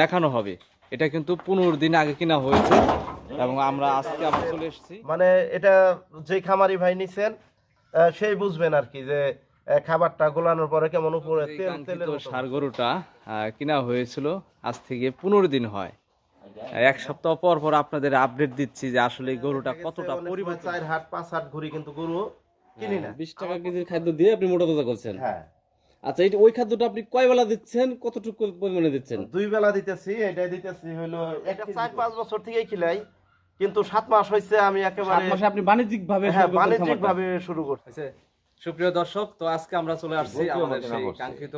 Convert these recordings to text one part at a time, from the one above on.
দেখানো হবে। এটা কিন্তু পনেরো দিন আগে কিনা হয়েছে এবং আমরা আজকে আবার চলে এসেছি। মানে এটা যে খামারি ভাই নিছেন সেই বুঝবেন আর কি যে খাবারটা গোলানোর পরে কেমন উপরে এই তেল তেলের মতো। গরুটা কিনা হয়েছিল আজ থেকে পনেরো দিন হয়। এক সপ্তাহ পর পর আপনাদের আপডেট দিচ্ছি যে আসলে গরুটা কতটা পরিবর্তন। চার হাট পাঁচ হাট ঘুরি কিন্তু গরু কিনি না। বিশ টাকা কেজির খাদ্য দিয়ে আপনি মোটা তাজা করছেন। হ্যাঁ। আচ্ছা এই ওই খাদ্যটা আপনি কয় বেলা দিচ্ছেন? কতটুকু পরিমাণে দিচ্ছেন? দুই বেলা দিতেছি এটা দিতেছি হলো এটা চার পাঁচ বছর থেকেই খিলাই কিন্তু সাত মাস হয়েছে আমি সাত একেবারে মাসে আপনি বাণিজ্যিক ভাবে হ্যাঁ বাণিজ্যিক ভাবে শুরু করছি। আচ্ছা, সুপ্রিয় দর্শক তো আজকে আমরা চলে আসছি আমাদের সেই কাঙ্ক্ষিত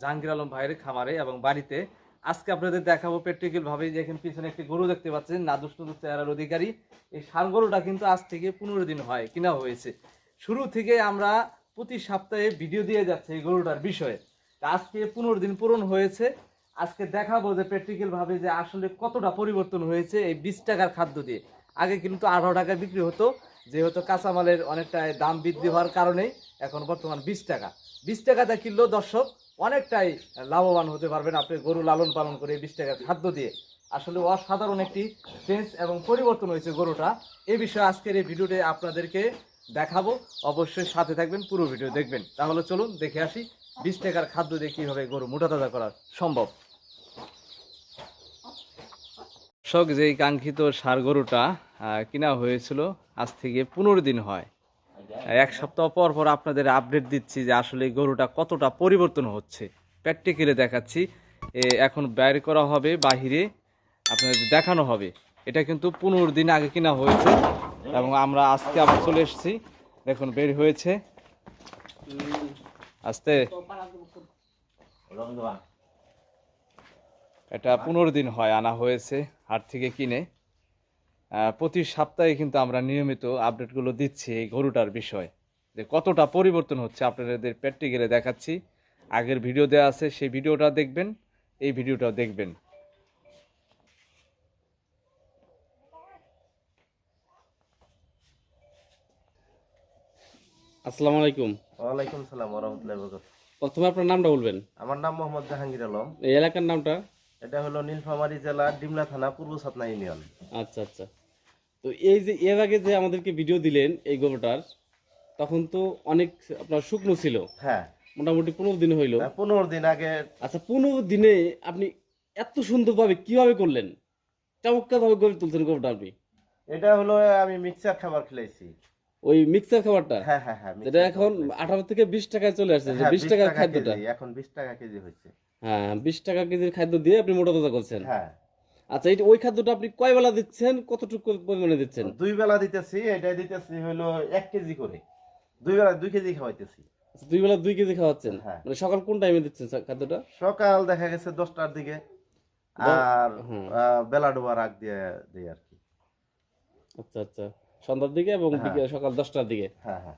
জাহাঙ্গীর আলম ভাইয়ের খামারে এবং বাড়িতে। আজকে আপনাদের দেখাবো প্র্যাকটিক্যাল ভাবে যে এখানে পিছনে একটি গরু দেখতে পাচ্ছেন নাদুস নুদুস চেহারার অধিকারী। এই ষাঁড় গরুটা কিন্তু আজ থেকে পনেরো দিন হয় কিনা হয়েছে। শুরু থেকে আমরা প্রতি সপ্তাহে ভিডিও দিয়ে যাচ্ছে এই গরুটার বিষয়ে। আজকে পনেরো দিন পূরণ হয়েছে। আজকে দেখাবো যে প্র্যাকটিক্যালভাবে যে আসলে কতটা পরিবর্তন হয়েছে এই বিশ টাকার খাদ্য দিয়ে। আগে কিন্তু আঠারো টাকায় বিক্রি হতো, যেহেতু কাঁচামালের অনেকটা দাম বৃদ্ধি হওয়ার কারণেই এখন বর্তমান বিশ টাকা। বিশ টাকাতে কিনলেও দর্শক, অনেকটাই লাভবান হতে পারবেন আপনি গরু লালন পালন করে বিশ টাকার খাদ্য দিয়ে। আসলে অসাধারণ একটি চেঞ্জ এবং পরিবর্তন হয়েছে গরুটা। এ বিষয়ে আজকের এই ভিডিওতে আপনাদেরকে দেখাবো। অবশ্যই সাথে থাকবেন, পুরো ভিডিও দেখবেন। তাহলে চলুন, দেখে আসি বিশ টাকার খাদ্য দিয়ে কীভাবে গরু মোটা তাজা করা সম্ভব। দর্শক যে কাঙ্ক্ষিত সার গরুটা কিনা হয়েছিল, আজ থেকে পনেরো দিন হয়। এক সপ্তাহ পর পর আপনাদের আপডেট দিচ্ছি যে আসলে গরুটা কতটা পরিবর্তন হচ্ছে। প্র্যাকটিক্যালি দেখাচ্ছি। এখন বের করা হবে, বাহিরে আপনাদের দেখানো হবে। এটা কিন্তু পনেরো দিন আগে কিনা হয়েছে। এবং আমরা আজকে আবার চলে এসেছি। দেখুন, বের হয়েছে। আস্তে। এটা পনেরো দিন হয়, আনা হয়েছে, হাট থেকে কিনে। প্রতি সপ্তাহে কিন্তু আমরা নিয়মিত আপডেটগুলো দিচ্ছি এই গরুটার বিষয়। যে কতটা পরিবর্তন হচ্ছে আপনাদের প্র্যাকটিক্যালে দেখাচ্ছি। আগের ভিডিও দেওয়া আছে, সেই ভিডিওটা দেখবেন, এই ভিডিওটাও দেখবেন। আসসালামু আলাইকুম। ওয়ালাইকুম সালাম ওরহমতুল্লাহ প্রথমে আপনার নামটা বলবেন। আমার নাম মোহাম্মদ জাহাঙ্গীর আলম। এই এলাকার নামটা? এটা হলো নীলফামারী জেলা ডিমলা থানা পূর্ব সাতনা ইউনিয়ন। আচ্ছা আচ্ছা। তো এই যে এর আগে যে আমাদেরকে ভিডিও দিলেন এই গরুটার তখন তো অনেক আপনার শুকনো ছিল। হ্যাঁ। মোটামুটি পনেরো দিন হইল। পনেরো দিন আগে আচ্ছা পনেরো দিনে আপনি এত সুন্দরভাবে কীভাবে করলেন? চমৎকার ভাবে গড়ে তুলছেন গরুটা আপনি। এটা হলো আমি মিক্সার খাবার খেলাইছি ওই মিক্সার খাবারটা? হ্যাঁ হ্যাঁ হ্যাঁ যেটা এখন আঠারো থেকে বিশ টাকায় চলে আসছে যে হ্যাঁ, বিশ টাকার 20 টাকা খাদ্যটা। এখন বিশ টাকা কেজি হচ্ছে হ্যাঁ বিশ টাকা কেজির খাদ্য দিয়ে আপনি মোটা তাজা করছেন। হ্যাঁ। আচ্ছা এই ওই খাদ্যটা আপনি কয় বেলা দিচ্ছেন? কতটুকু পরিমাণে দিচ্ছেন? দুই বেলা দিতেছি এটা দিতেছি হলো এক কেজি করে। দুই বেলা দুই কেজি খাওয়াইতেছি। আচ্ছা, দুই বেলা দুই কেজি খাওয়াচ্ছেন? হ্যাঁ। মানে সকাল কোন টাইমে দিচ্ছেন খাদ্যটা? সকাল দেখা গেছে দশটার দিকে। আর। বেলা ডোবার আগ দিয়ে দিই আর কি। আচ্ছা আচ্ছা। সন্ধ্যার দিকে এবং হ্যাঁ। সকাল দশটার দিকে। হ্যাঁ হ্যাঁ।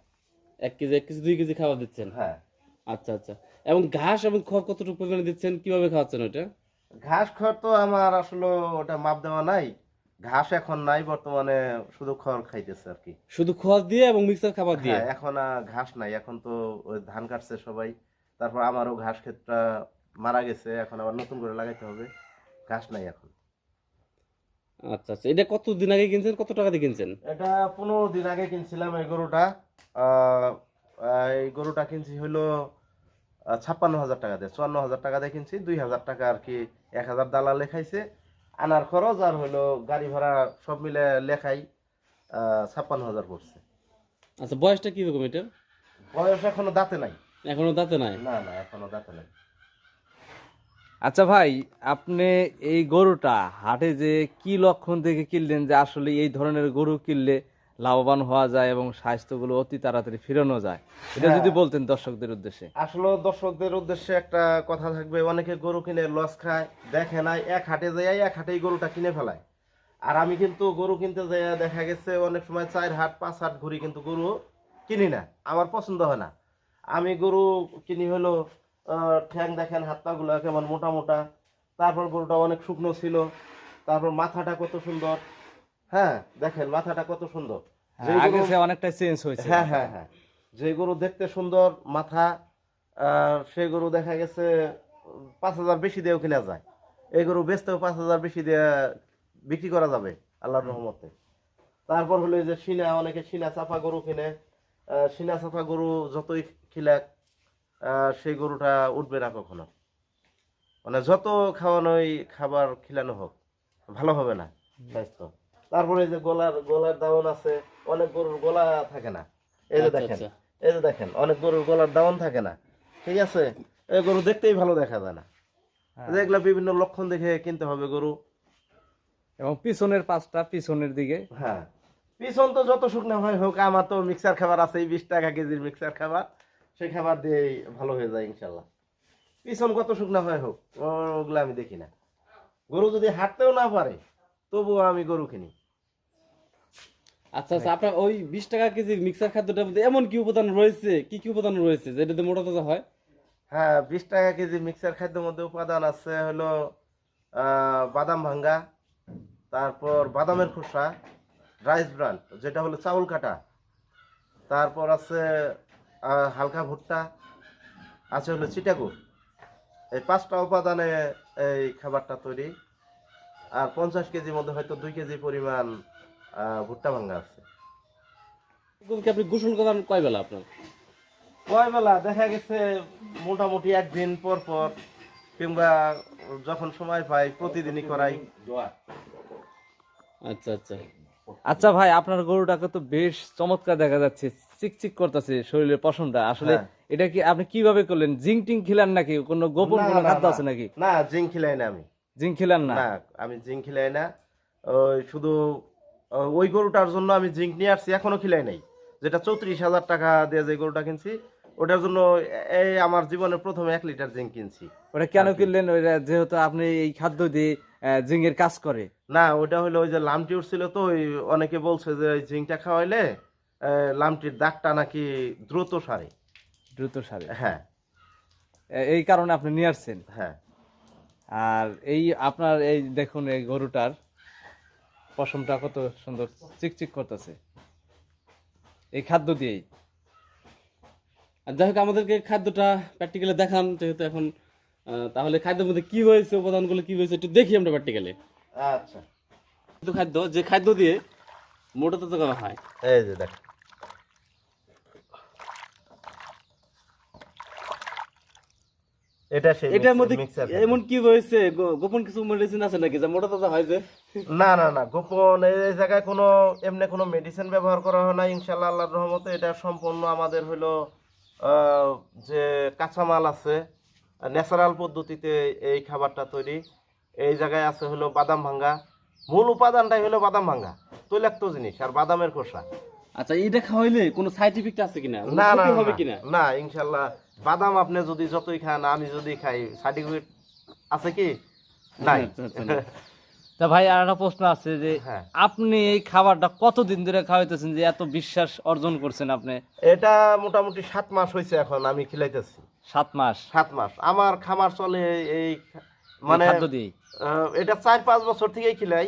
এক কেজি এক কেজি দুই কেজি খাবার দিচ্ছেন? হ্যাঁ। আচ্ছা আচ্ছা। এবং ঘাস এবং খড় কতটুকু পরিমাণে দিচ্ছেন? কীভাবে খাওয়াচ্ছেন ওটা ঘাস খড় তো আমার আসলে ওটা মাপ দেওয়া নাই। ঘাস এখন নাই বর্তমানে শুধু খড় খাইতেছে আর কি। শুধু খড় দিয়ে এবং মিক্সার খাবার দিয়ে? এখন ঘাস নাই। এখন তো ওই ধান কাটছে সবাই। তারপর আমারও ঘাস ক্ষেতটা মারা গেছে। এখন আবার নতুন করে লাগাইতে হবে। ঘাস নাই এখন। আচ্ছা আচ্ছা। এটা কত দিন আগে কিনছেন? কত টাকা দিয়ে কিনছেন? এটা পনেরো দিন আগে কিনছিলাম এই গরুটা। এই গরুটা কিনছি হলো ছাপ্পান্ন হাজার টাকা দিয়ে চুয়ান্ন হাজার টাকা দিয়ে কিনছি দুই হাজার টাকা আর কি এক হাজার দালাল লেখাইছে। আনার খরচ আর হলো গাড়ি ভাড়া সব মিলে লেখাই ছাপ্পান্ন হাজার পড়ছে। আচ্ছা বয়সটা কীরকম এটার? বয়স এখনও দাঁতে নাই। এখনও দাঁতে নাই? না না এখনও দাঁতে নাই। আচ্ছা ভাই আপনি এই গরুটা হাটে যে কি লক্ষণ দেখে কিনলেন যে আসলে এই ধরনের গরু কিনলে লাভবান হওয়া যায় এবং স্বাস্থ্যগুলো অতি তাড়াতাড়ি ফিরানো যায়? এটা হ্যাঁ। যদি বলতেন দর্শকদের উদ্দেশ্যে। আসলে দর্শকদের উদ্দেশ্যে একটা কথা থাকবে অনেকে গরু কিনে লস খায় দেখে নাই এক হাটে যাই এক হাটেই গরুটা কিনে ফেলায়। আর আমি কিন্তু গরু কিনতে যাই দেখা গেছে অনেক সময় চার হাট পাঁচ হাট ঘুরি কিন্তু গরু কিনি না আমার পছন্দ হয় না। আমি গরু কিনি হলো ঠ্যাং দেখেন হাত পাগুলো কেমন মোটা মোটা। তারপর গরুটা অনেক শুকনো ছিল। তারপর মাথাটা কত সুন্দর। হ্যাঁ দেখেন মাথাটা কত সুন্দর। যে গরু- অনেকটা চেঞ্জ হয়েছে। হ্যাঁ হ্যাঁ হ্যাঁ। যে গরু দেখতে সুন্দর মাথা সেই গরু দেখা গেছে পাঁচ হাজার বেশি দিয়েও কিনা যায়। এই গরু বেচতেও পাঁচ হাজার বেশি দিয়ে বিক্রি করা যাবে আল্লাহর রহমতে। তারপর হলো যে সিনা অনেকে সিনা চাপা গরু কিনে। সিনা চাপা গরু যতই খিলাক সেই গরুটা উঠবে না কখনো। মানে যত খাওয়ানোই খাবার খিলানো হোক ভালো হবে না স্বাস্থ্য। তারপরে যে গলার গলার দাওন আছে অনেক গরুর গলা থাকে না। এই যে আচ্ছা, দেখেন আচ্ছা। এই যে দেখেন অনেক গরুর গলার দাওন থাকে না। ঠিক আছে? এই গরু দেখতেই ভালো দেখা যায় না। হ্যাঁ। এগুলা বিভিন্ন লক্ষণ দেখে কিনতে হবে গরু। এবং পিছনের পাঁচটা পিছনের দিকে। হ্যাঁ। পিছন তো যত শুকনো হয় হোক আমার তো মিক্সার খাবার আছে বিশ টাকা কেজির মিক্সার খাবার। সেই খাবার দিয়েই ভালো হয়ে যায় ইনশাল্লাহ। পিছন কত শুকনো হয় হোক ওগুলো আমি দেখি না। গরু যদি হাঁটতেও না পারে তবুও আমি গরু কিনি। আচ্ছা আচ্ছা আপনার ওই বিশ টাকা কেজি মিক্সার খাদ্যটার মধ্যে এমন কি উপাদান রয়েছে? কি কি উপাদান রয়েছে যেটাতে মোটা তাজা হয়? হ্যাঁ বিশ টাকা কেজি মিক্সার খাদ্যের মধ্যে উপাদান আছে হলো বাদাম ভাঙ্গা তারপর বাদামের খোসা রাইস ব্রান্ড যেটা হলো চাউল কাটা। তারপর আছে হালকা ভুট্টা আছে হলো চিটাগুড় এই পাঁচটা উপাদানে এই খাবারটা তৈরি। আর পঞ্চাশ কেজির মধ্যে হয়তো দুই কেজি পরিমাণ ভুট্টা ভাঙ্গা আছে। আপনি গোসল করান কয় বেলা আপনার? কয় বেলা? দেখা গেছে মোটামুটি একদিন পর পর কিংবা যখন সময় পাই প্রতিদিনই করাই। আচ্ছা আচ্ছা। আচ্ছা ভাই আপনার গরুটাকে তো বেশ চমৎকার দেখা যাচ্ছে। চিকচিক করতেছে শরীরের পশমটা। আসলে হ্যাঁ। এটা কি আপনি কীভাবে করলেন? জিং টিং খিলান নাকি? কোনো গোপন কোনো খাদ্য আছে নাকি? না জিং খিলাই না আমি। জিং খিলান না? আমি জিং খিলাই না। ওই শুধু ওই গরুটার জন্য আমি জিঙ্ক নিয়ে আসছি এখনও খিলাই নাই। যেটা চৌত্রিশ হাজার টাকা দিয়ে যে গরুটা কিনছি ওটার জন্য এই আমার জীবনের প্রথমে এক লিটার জিঙ্ক কিনছি। ওটা কেন কিনলেন? ওইটা যেহেতু আপনি এই খাদ্য দিয়ে জিং এর কাজ করে। না ওটা হলো ওই যে লামটি উঠছিল তো ওই অনেকে বলছে যে ওই জিঙ্কটা খাওয়াইলে লামটির দাগটা নাকি দ্রুত সারে। দ্রুত সারে। হ্যাঁ। এই কারণে আপনি নিয়ে আসছেন? হ্যাঁ। আর এই আপনার এই দেখুন এই গরুটার পশমটা কত সুন্দর চিকচিক করতেছে। এই খাদ্য দিয়েই। আর যাই হোক আমাদেরকে খাদ্যটা প্র্যাকটিক্যালি দেখান যেহেতু এখন তাহলে খাদ্যের মধ্যে কি হয়েছে উপাদানগুলো কি হয়েছে একটু দেখি আমরা প্র্যাকটিক্যালি আচ্ছা। খাদ্য যে খাদ্য দিয়ে মোটা তাজা করা হয় এই যে দেখ। এটা সেই এটার মধ্যে এমন কি রয়েছে গোপন কিছু মেডিসিন আছে নাকি? যা মোটা তাজা হয় যে। না না না গোপন এই জায়গায় কোনো এমনি কোনো মেডিসিন ব্যবহার করা হয় না ইনশাল্লাহ আল্লাহর রহমতে। এটা সম্পূর্ণ আমাদের হলো যে কাঁচামাল আছে ন্যাচারাল পদ্ধতিতে এই খাবারটা তৈরি। এই জায়গায় আছে হলো বাদাম ভাঙ্গা। মূল উপাদানটাই হলো বাদাম ভাঙ্গা তৈলাক্ত জিনিস আর বাদামের খোসা। আচ্ছা এটা খাওয়াইলে কোনো সাইড ইফেক্ট আছে কিনা? না না হবে কিনা? না ইনশাল্লাহ বাদাম আপনি যদি যতই খান আমি যদি খাই সার্টিফিকেট আছে কি? নাই। আচ্ছা, আচ্ছা, না। তা ভাই আর একটা প্রশ্ন আছে যে হ্যাঁ। আপনি এই খাবারটা কতদিন ধরে খাওয়াইতেছেন যে এত বিশ্বাস অর্জন করছেন আপনি? এটা মোটামুটি সাত মাস হয়েছে এখন আমি খিলাইতেছি। সাত মাস? সাত মাস। আমার খামার চলে এই মানে এটা চার পাঁচ বছর থেকেই খিলাই।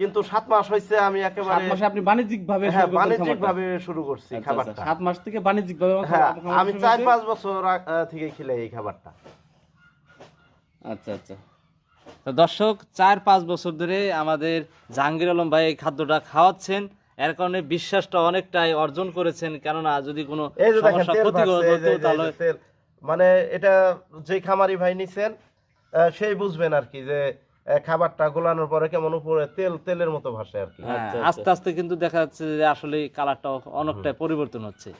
কিন্তু সাত মাস হয়েছে আমি একেবারে মাসে আপনি বাণিজ্যিক ভাবে হ্যাঁ বাণিজ্যিক ভাবে শুরু করছি খাবারটা। সাত মাস থেকে বাণিজ্যিক ভাবে হ্যাঁ আমি চার পাঁচ বছর থেকে খিলাই এই খাবারটা। আচ্ছা আচ্ছা। তো দর্শক চার পাঁচ বছর ধরে আমাদের জাহাঙ্গীর আলম ভাই এই খাদ্যটা খাওয়াচ্ছেন। এর কারণে বিশ্বাসটা অনেকটাই অর্জন করেছেন। কেননা যদি কোনো সমস্যা হতো তাহলে। মানে এটা যে খামারি ভাই নিছেন সেই বুঝবেন আর কি যে খাবারটা গোলানোর পরে কেমন উপরে তেল তেলের মতো ভাসে আর কি। হ্যাঁ, আচ্ছা, আস্তে আস্তে কিন্তু দেখা যাচ্ছে যে আসলে কালারটা অনেকটাই পরিবর্তন হচ্ছে।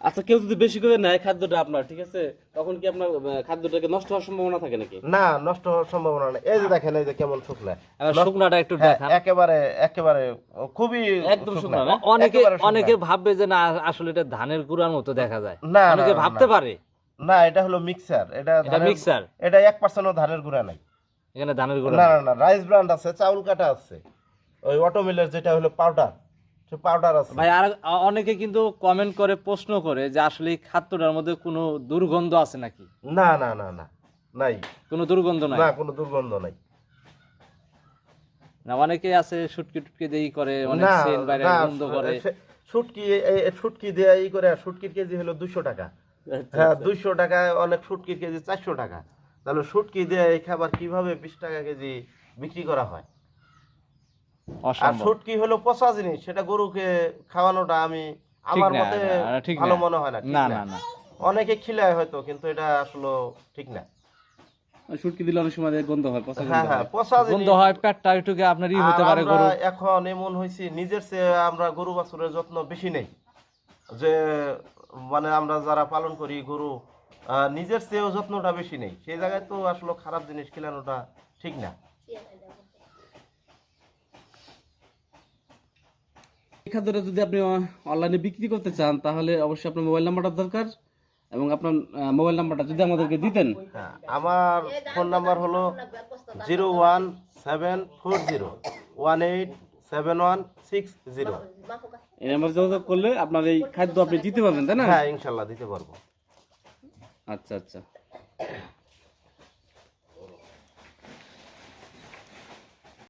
আচ্ছা কেউ যদি বেশি করে নেয় খাদ্যটা আপনার ঠিক আছে? তখন কি আপনার খাদ্যটাকে নষ্ট হওয়ার সম্ভাবনা থাকে নাকি? না নষ্ট হওয়ার সম্ভাবনা নেই। এই যে দেখেন এই যে কেমন শুকনা। শুকনাটা একটু হ্যাঁ, দেখান। একেবারে একেবারে খুবই একদম শুকনা। অনেকে অনেকে ভাববে যে না আসলে এটা ধানের গুঁড়ার মতো দেখা যায়। না, অনেকে ভাবতে পারে। না এটা হলো মিক্সার এটা এটা মিক্সার এটা এক পার্সেন্টও ধানের গুঁড়া নাই। এখানে ধানের গুঁড়া না না না রাইস ব্র্যান্ড আছে চাউল কাটা আছে। ওই অটো মিলের যেটা হলো পাউডার পাউডার আছে। ভাই আর অনেকে কিন্তু কমেন্ট করে প্রশ্ন করে যে আসলে খাদ্যটার মধ্যে কোনো দুর্গন্ধ আছে নাকি? না না না না নাই। কোনো দুর্গন্ধ নাই? না কোনো দুর্গন্ধ নাই। না অনেকে আছে শুটকি টুটকি দিয়ে করে অনেক সেন বাইরে গন্ধ করে। শুটকি শুটকি দিয়ে ই করে শুটকির কেজি হলো দুশো টাকা। হ্যাঁ দুইশো টাকায় অনেক শুটকির কেজি চারশো টাকা। তাহলে শুটকি দিয়ে এই খাবার কীভাবে বিশ টাকা কেজি বিক্রি করা হয়? আর অসম্ভব। শুটকি হলো পচা জিনিস সেটা গরুকে খাওয়ানোটা আমি আমার মতে ভালো মনে হয় না না না। অনেকে খিলায় হয়তো কিন্তু এটা আসলে ঠিক না। শুটকি দিলে অনেক সময় গন্ধ হয় পচা হ্যাঁ হ্যাঁ। পচা গন্ধ পেটটা একটু আপনার হতে পারে আমরা গরু এখন এমন হয়েছি নিজের চেয়ে আমরা গরু বাছুরের যত্ন বেশি নেই। যে মানে আমরা যারা পালন করি গরু নিজের চেয়েও যত্নটা বেশি নেই। সেই জায়গায় তো আসলে খারাপ জিনিস খেলানোটা ঠিক না। খাদ্যটা যদি আপনি অনলাইনে বিক্রি করতে চান তাহলে অবশ্যই আপনার মোবাইল নাম্বারটা দরকার এবং আপনার মোবাইল নাম্বারটা যদি আমাদেরকে দিতেন। হ্যাঁ আমার ফোন নাম্বার হলো zero one seven four zero one eight seven one six zero. এই নাম্বার যোগাযোগ করলে আপনার এই খাদ্য আপনি দিতে পারবেন তাই না? হ্যাঁ ইনশাল্লাহ দিতে পারব। আচ্ছা আচ্ছা।